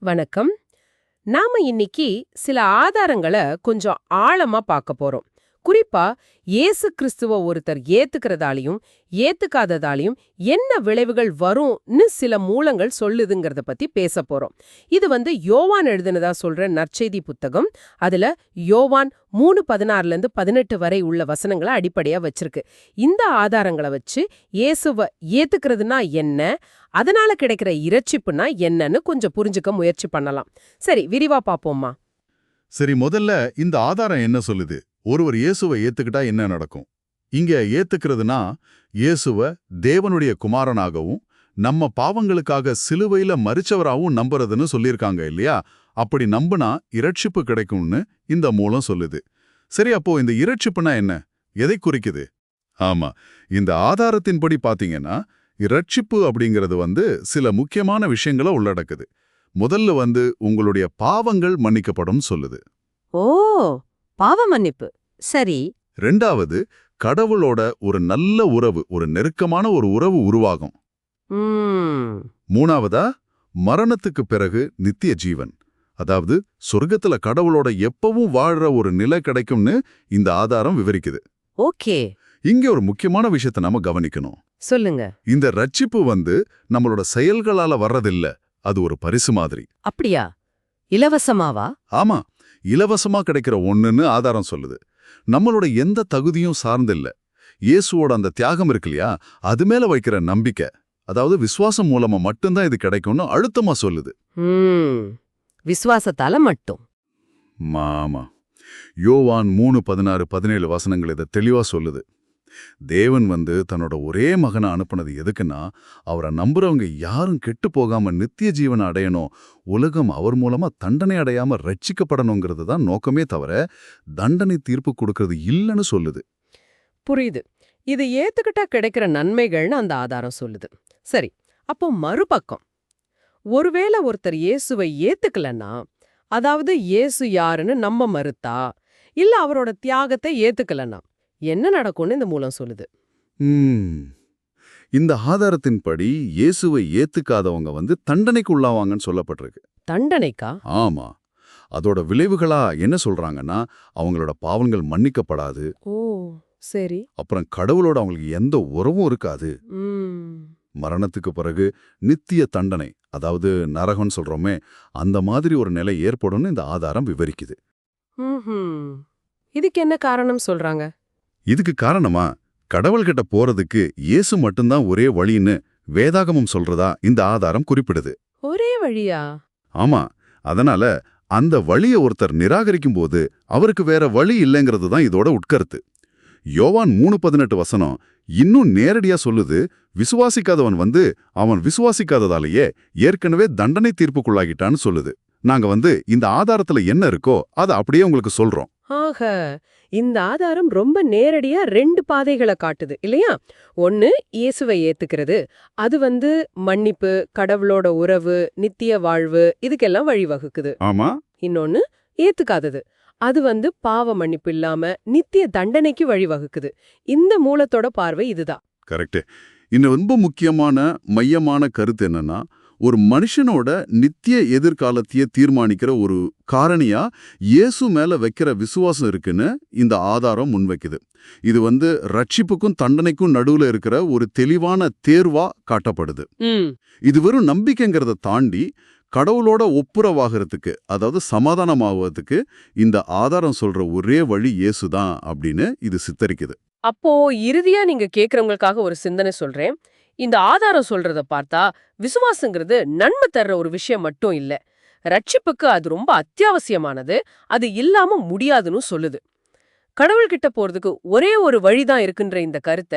வணக்கம். நாம இன்னைக்கு சில ஆதாரங்களை கொஞ்சம் ஆழமா பார்க்க போறோம். குறிப்பா இயேசு கிறிஸ்துவ ஒருத்தர் ஏத்துக்கிறதாலையும் ஏத்துக்காததாலையும் என்ன விளைவுகள் வரும்னு சில மூலங்கள் சொல்லுதுங்கிறத பத்தி பேச போறோம். இது வந்து யோவான் எழுதுனதா சொல்ற நற்செய்தி புத்தகம். அதுல யோவான் மூணு பதினாறுல இருந்து பதினெட்டு வரை உள்ள வசனங்களை அடிப்படையா வச்சிருக்கு. இந்த ஆதாரங்களை வச்சு இயேசுவ ஏத்துக்கிறதுனா என்ன அதனால கிடைக்கிற இறைச்சிப்புனா என்னன்னு கொஞ்சம் புரிஞ்சுக்க முயற்சி பண்ணலாம். சரி விரிவா பாப்போம்மா. சரி முதல்ல இந்த ஆதாரம் என்ன சொல்லுது? ஒருவர் இயேசுவை ஏத்துக்கிட்டா என்ன நடக்கும்? இங்க ஏத்துக்கிறதுனா இயேசுவ தேவனுடைய குமாரனாகவும் நம்ம பாவங்களுக்காக சிலுவையில மறிச்சவராகவும் நம்புறதுன்னு சொல்லியிருக்காங்க இல்லையா? அப்படி நம்புனா இரட்சிப்பு கிடைக்கும்னு இந்த மூலம் சொல்லுது. சரி அப்போ இந்த இரட்சிப்புனா என்ன? எதை குறிக்குது? ஆமா இந்த ஆதாரத்தின்படி பாத்தீங்கன்னா இரட்சிப்பு அப்படிங்கிறது வந்து சில முக்கியமான விஷயங்களை உள்ளடக்குது. முதல்ல வந்து உங்களுடைய பாவங்கள் மன்னிக்கப்படும் சொல்லுது. ஓ! பாவ மன்னிப்பு. சரி. ரெண்டாவது கடவுளோட ஒரு நல்ல உறவு ஒரு நெருக்கமான ஒரு உறவு உருவாகும். மூணாவதா மரணத்துக்கு பிறகு நித்திய ஜீவன். அதாவது சொர்க்கத்துல கடவுளோட எப்பவும் வாழ்ற ஒரு நிலை கிடைக்கும்னு இந்த ஆதாரம் விவரிக்குது. ஓகே. இங்க ஒரு முக்கியமான விஷயத்தை நாம கவனிக்கணும். சொல்லுங்க. இந்த ரட்சிப்பு வந்து நம்மளோட செயல்களால வர்றதில்ல. அது ஒரு பரிசு மாதிரி. அப்படியா? இலவசமாவா? ஆமா இலவசமா கிடைக்கிற ஒண்ணுன்னு ஆதாரம் சொல்லுது. நம்மளோட எந்த தகுதியும் சார்ந்தில்ல. இயேசுவோட அந்த தியாகம் இருக்கு இல்லையா? அது மேல வைக்கிற நம்பிக்கை அதாவது விசுவாசம் மூலமா மட்டும்தான் இது கிடைக்கும்னு அழுத்தமா சொல்லுது. விசுவாசத்தால மட்டும். மாமா யோவான் மூணு பதினாறு பதினேழு வசனங்கள் இதை தெளிவா சொல்லுது. தேவன் வந்து தன்னோட ஒரே மகனை அனுப்புனது எதுக்குன்னா அவரை நம்புறவங்க யாரும் கெட்டு போகாம நித்திய ஜீவனை அடையணும் உலகம் அவர் மூலமா தண்டனை அடையாம ரட்சிக்கப்படணுங்கிறது தான் நோக்கமே தவிர தண்டனை தீர்ப்பு கொடுக்கறது இல்லைன்னு சொல்லுது. புரியுது. இது ஏத்துக்கிட்டா கிடைக்கிற நன்மைகள்னு அந்த ஆதாரம் சொல்லுது. சரி அப்போ மறுபக்கம். ஒருவேளை ஒருத்தர் இயேசுவை ஏத்துக்கலன்னா அதாவது இயேசு யாருன்னு நம்ம மறுத்தா இல்ல அவரோட தியாகத்தை ஏத்துக்கலன்னா என்ன நடக்கும்னு இந்த மூலம் சொல்லுது. இந்த ஆதாரத்தின்படி இயேசுவை ஏத்துக்காதவங்க வந்து தண்டனைக்கு உள்ளாவாங்கன்னு சொல்லப்பட்டிருக்கு. தண்டனைக்கா? ஆமா. அதோட விளைவுகளா என்ன சொல்றாங்கன்னா அவங்களோட பாவங்கள் மன்னிக்கப்படாது. ஓ சரி. அப்புறம் கடவுளோட அவங்களுக்கு எந்த உறவும் இருக்காது. மரணத்துக்கு பிறகு நித்திய தண்டனை அதாவது நரகம்னு சொல்றோமே அந்த மாதிரி ஒரு நிலை ஏற்படும்னு இந்த ஆதாரம் விவரிக்குது. இதுக்கு என்ன காரணம் சொல்றாங்க? இதுக்கு காரணமா கடவுள்கிட்ட போறதுக்கு இயேசு மட்டும்தான் ஒரே வழின்னு வேதாகமம் சொல்றதா இந்த ஆதாரம் குறிப்பிடுது. ஒரே வழியா? ஆமா அதனால அந்த வழிய ஒருத்தர் நிராகரிக்கும் போது அவருக்கு வேற வழி இல்லைங்கிறது தான் இதோட உட்கருத்து. யோவான் மூணு பதினெட்டு வசனம் இன்னும் நேரடியா சொல்லுது விசுவாசிக்காதவன் வந்து அவன் விசுவாசிக்காததாலேயே ஏற்கனவே தண்டனை தீர்ப்புக்குள்ளாகிட்டான்னு சொல்லுது. நாங்க வந்து இந்த ஆதாரத்துல என்ன இருக்கோ அதை அப்படியே உங்களுக்கு சொல்றோம். ஆக இந்த ஆதாரம் ரொம்ப நேரடியா ரெண்டு பாதைகளை காட்டுது இல்லையா? ஒன்னு இயேசுவை ஏத்துக்கிறது அது வந்து மன்னிப்பு கடவுளோட உறவு நித்திய வாழ்வு இதுக்கெல்லாம் வழிவகுக்குது. ஆமா. இன்னொன்னு ஏத்துக்காதது அது வந்து பாவ மன்னிப்பு இல்லாம நித்திய தண்டனைக்கு வழிவகுக்குது. இந்த மூலத்தோட பார்வை இதுதான். கரெக்ட் இன்னும் ரொம்ப முக்கியமான மையமான கருத்து என்னன்னா ஒரு மனுஷனோட நித்திய எதிர்காலத்தையே தீர்மானிக்கிற ஒரு காரணியா இயேசு மேல வைக்கிற விசுவாசம் இருக்குன்னு இந்த ஆதாரம் முன்வைக்குது. இது வந்து ரட்சிப்புக்கும் தண்டனைக்கும் நடுவுல இருக்கிற ஒரு தெளிவான தேர்வா காட்டப்படுது. இது வெறும் நம்பிக்கைங்கிறத தாண்டி கடவுளோட ஒப்புரவாகிறதுக்கு அதாவது சமாதானமாகுவதுக்கு இந்த ஆதாரம் சொல்ற ஒரே வழி இயேசுதான் அப்படின்னு இது சித்தரிக்குது. அப்போ இறுதியா நீங்க கேக்குறவங்களுக்காக ஒரு சிந்தனை சொல்றேன். இந்த ஆதாரம் சொல்றத பார்த்தா விசுவாசங்கிறது நன்மை தர்ற ஒரு விஷயம் மட்டும் இல்ல. ரட்சிப்புக்கு அது ரொம்ப அத்தியாவசியமானது. அது இல்லாம முடியாதுன்னு சொல்லுது. கடவுள்கிட்ட போறதுக்கு ஒரே ஒரு வழிதான் இருக்குன்ற இந்த கருத்தை